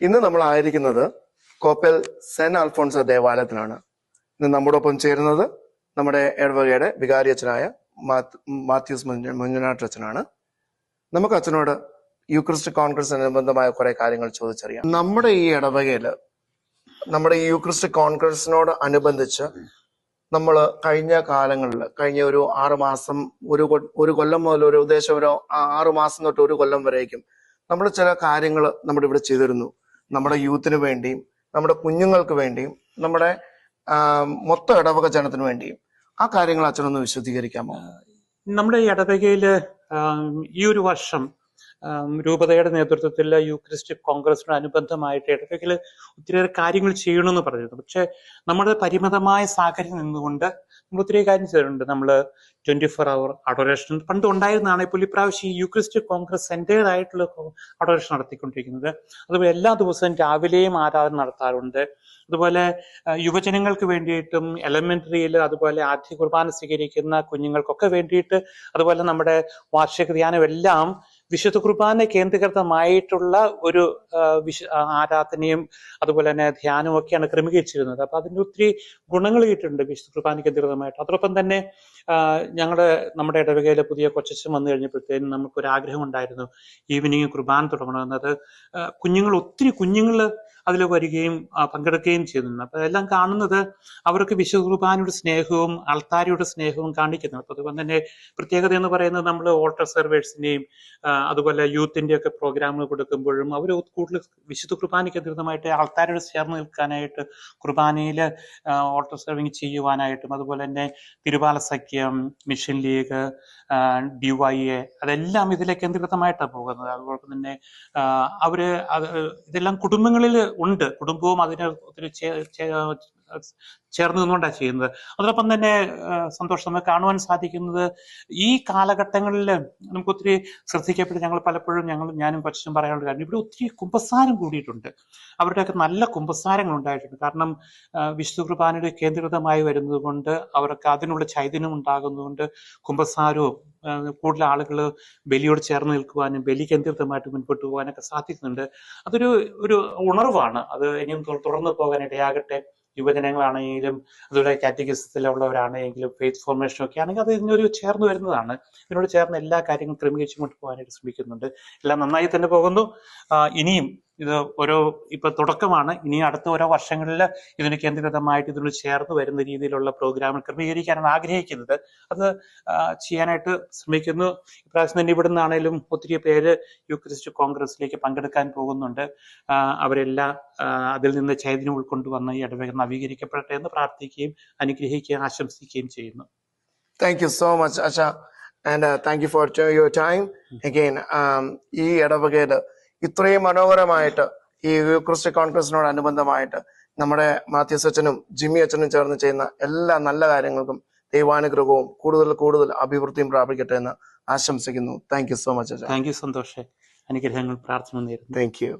ഇന്ന് നമ്മൾ ആയിരിക്കുന്നത് കോപ്പൽ സെന്റ് അൽഫോൺസ ദേവാലയത്തിലാണ്. ഇന്ന് നമ്മുടെ ഒപ്പം ചേരുന്നത് നമ്മുടെ ഇടവകയുടെ വികാരി അച്ഛനായ മാത്യൂസ് മുഞ്ഞനാട്ട് അച്ഛനാണ് നമുക്ക് അച്ഛനോട് യൂക്രിസ്റ്റ് കോൺഗ്രസ് അനുബന്ധമായ കുറെ കാര്യങ്ങൾ ചോദിച്ചറിയാം. നമ്മുടെ ഈ ഇടവകയിൽ നമ്മുടെ ഈ യൂക്രിസ്റ്റ് കോൺഗ്രസിനോട് അനുബന്ധിച്ച് നമ്മൾ കഴിഞ്ഞ കാലങ്ങളിൽ കഴിഞ്ഞ ഒരു ആറ് മാസം ഒരു ഒരു കൊല്ലം മുതൽ ഒരു ഉദ്ദേശം ഒരു ആറുമാസം മാസം തൊട്ട് ഒരു കൊല്ലം വരേക്കും നമ്മൾ ചില കാര്യങ്ങൾ നമ്മുടെ ഇവിടെ ചെയ്തിരുന്നു. നമ്മുടെ യൂത്തിന് വേണ്ടിയും നമ്മുടെ കുഞ്ഞുങ്ങൾക്ക് വേണ്ടിയും നമ്മുടെ മൊത്ത ഇടവക ജനത്തിന് വേണ്ടിയും. ആ കാര്യങ്ങൾ അച്ഛനൊന്ന് വിശദീകരിക്കാമോ? നമ്മുടെ ഈ ഇടവകയിൽ ഈ ഒരു വർഷം രൂപതയുടെ നേതൃത്വത്തിൽ യൂക്രിസ്റ്റ് കോൺഗ്രസിനോട് അനുബന്ധമായിട്ട് ഇടവകയിൽ ഒത്തിരിയേറെ കാര്യങ്ങൾ ചെയ്യണമെന്ന് പറഞ്ഞിരുന്നു. പക്ഷെ നമ്മുടെ പരിമിതമായ സാഹചര്യം നിന്നുകൊണ്ട് നമ്മൾ ഒത്തിരി കാര്യം ചെയ്തിട്ടുണ്ട്. നമ്മൾ ട്വന്റി ഫോർ അവർ അഡോറേഷൻ പണ്ട് ഉണ്ടായിരുന്നതാണ്. ഇപ്പോൾ ഇപ്രാവശ്യം ഈ യൂക്രിസ്റ്റ് കോൺഗ്രസ് സെന്റേഡ് ആയിട്ടുള്ള അഡോറേഷൻ നടത്തിക്കൊണ്ടിരിക്കുന്നത്. അതുപോലെ എല്ലാ ദിവസവും രാവിലെയും ആരാധന നടത്താറുണ്ട്. അതുപോലെ യുവജനങ്ങൾക്ക് വേണ്ടിയിട്ടും എലമെന്ററിയിൽ അതുപോലെ ആദ്യ കുർബാന സ്വീകരിക്കുന്ന കുഞ്ഞുങ്ങൾക്കൊക്കെ വേണ്ടിയിട്ട് അതുപോലെ നമ്മുടെ വാർഷിക ധ്യാനം എല്ലാം വിശുദ്ധ കുർബാന കേന്ദ്രീകൃതമായിട്ടുള്ള ഒരു വിശ ആരാധനയും അതുപോലെ തന്നെ ധ്യാനവും ഒക്കെയാണ് ക്രമീകരിച്ചിരുന്നത്. അപ്പൊ അതിന്റെ ഒത്തിരി ഗുണങ്ങൾ കിട്ടിയിട്ടുണ്ട് വിശുദ്ധ കുർബാന കേന്ദ്രീകൃതമായിട്ട്. അതോടൊപ്പം തന്നെ ഞങ്ങളുടെ നമ്മുടെ ഇടവകയിലെ പുതിയ കൊച്ചച്ഛൻ വന്നു കഴിഞ്ഞപ്പോഴത്തേനും നമുക്കൊരു ആഗ്രഹം ഉണ്ടായിരുന്നു ഈവനിങ് കുർബാന തുടങ്ങണമെന്നത് കുഞ്ഞുങ്ങൾ ഒത്തിരി കുഞ്ഞുങ്ങൾ അതിൽ വരികയും പങ്കെടുക്കുകയും ചെയ്യുന്നുണ്ട്. അപ്പൊ എല്ലാം കാണുന്നത് അവർക്ക് വിശ്വകുർബാനയുടെ സ്നേഹവും അൾത്താരയുടെ സ്നേഹവും കാണിക്കുന്നു അപ്പൊ അതുപോലെ തന്നെ പ്രത്യേകത എന്ന് പറയുന്നത് നമ്മൾ ഓൾട്ടർ സർവേഴ്സിന്റെയും അതുപോലെ യൂത്തിന്റെ ഒക്കെ പ്രോഗ്രാമുകൾ കൊടുക്കുമ്പോഴും അവർ കൂടുതൽ വിശുദ്ധ കുർബാനയ്ക്ക് അതീതമായിട്ട് ആൾത്താരോട് ചേർന്ന് നിൽക്കാനായിട്ട് കുർബാനയിൽ ഓൾട്ടർ സർവിങ് ചെയ്യുവാനായിട്ടും അതുപോലെ തന്നെ തിരുവാല സഖ്യം mission league D Y A അതെല്ലാം ഇതിലേക്ക് കേന്ദ്രീകൃതമായിട്ടാണ് പോകുന്നത്. അതുപോലെ തന്നെ അവർ ഇതെല്ലാം കുടുംബങ്ങളിൽ ഉണ്ട്. കുടുംബവും അതിന് ഒത്തിരി ചേർന്ന് നിന്നുകൊണ്ടാണ് ചെയ്യുന്നത്. അതോടൊപ്പം തന്നെ സന്തോഷം നമുക്ക് കാണുവാൻ സാധിക്കുന്നത് ഈ കാലഘട്ടങ്ങളിൽ നമുക്ക് ഒത്തിരി ശ്രദ്ധിക്കപ്പെട്ട് ഞങ്ങൾ പലപ്പോഴും ഞങ്ങൾ ഞാനും കൊച്ചും പറയാനുള്ള കാര്യം ഇവിടെ ഒത്തിരി കുമ്പസാരം കൂടിയിട്ടുണ്ട്. അവരുടെയൊക്കെ നല്ല കുമ്പസാരങ്ങൾ ഉണ്ടായിട്ടുണ്ട്. കാരണം വിശുദ്ധ കുർബാനയുടെ കേന്ദ്രീകൃതമായി വരുന്നത് കൊണ്ട് അവർക്ക് അതിനുള്ള ചൈതന്യം ഉണ്ടാകുന്നതുകൊണ്ട് കുമ്പസാരവും കൂടുതൽ ആളുകൾ ബലിയോട് ചേർന്ന് നിൽക്കുവാനും ബലി കേന്ദ്രീകൃതമായിട്ട് മുൻപോട്ട് പോകാനൊക്കെ സാധിക്കുന്നുണ്ട്. അതൊരു ഒരു ഉണർവാണ്. അത് ഇനിയും തുടർന്ന് പോകാൻ ഇടയാകട്ടെ യുവജനങ്ങളാണെങ്കിലും അതുപോലെ കാറ്റഗറിസത്തിലുള്ളവരാണെങ്കിലും ഫെയ്ത്ത് ഫോർമേഷൻ ഒക്കെ ആണെങ്കിൽ അത് ഇതിനൊരു ചേർന്ന് വരുന്നതാണ്. ഇതിനോട് ചേർന്ന് എല്ലാ കാര്യങ്ങളും ക്രമീകരിച്ചു കൊണ്ട് പോകാനായിട്ട് ശ്രമിക്കുന്നുണ്ട്. എല്ലാം നന്നായി തന്നെ പോകുന്നു. ഇനിയും ഇത് ഓരോ ഇപ്പൊ തുടക്കമാണ്. ഇനി അടുത്ത ഓരോ വർഷങ്ങളിൽ ഇതിന് കേന്ദ്രീകൃതമായിട്ട് ഇതിനോട് ചേർന്ന് വരുന്ന രീതിയിലുള്ള പ്രോഗ്രാമുകൾ ക്രമീകരിക്കാനാണ് ആഗ്രഹിക്കുന്നത്. അത് ചെയ്യാനായിട്ട് ശ്രമിക്കുന്നു. ഇപ്രാവശ്യം തന്നെ ഇവിടെ നിന്നാണേലും ഒത്തിരി പേര് യൂക്രിസ്റ്റ് കോൺഗ്രസിലേക്ക് പങ്കെടുക്കാൻ പോകുന്നുണ്ട്. അവരെല്ലാം അതിൽ നിന്ന് ചൈതന്യം ഉൾക്കൊണ്ടുവന്ന് ഈ ഇടവക നവീകരിക്കപ്പെടട്ടെ എന്ന് പ്രാർത്ഥിക്കുകയും അനുഗ്രഹിക്കുകയും ആശംസിക്കുകയും ചെയ്യുന്നു. താങ്ക് യു സോ മച്ച് അച്ഛ and thank you for your time again ഈ ഇടവകയിൽ ഇത്രയും മനോഹരമായിട്ട് ഈ യൂക്രിസ്റ്റ് കോൺഗ്രസിനോട് അനുബന്ധമായിട്ട് നമ്മുടെ മാത്യു അച്ഛനും ജിമ്മി അച്ഛനും ചേർന്ന് ചെയ്യുന്ന എല്ലാ നല്ല കാര്യങ്ങൾക്കും ദൈവാനുഗ്രഹവും കൂടുതൽ കൂടുതൽ അഭിവൃദ്ധിയും പ്രാപിക്കട്ടെ എന്ന് ആശംസിക്കുന്നു. Thank you so much thank you Santhosh. അനുഗ്രഹങ്ങൾ പ്രാർത്ഥന നേരുന്നു. Thank you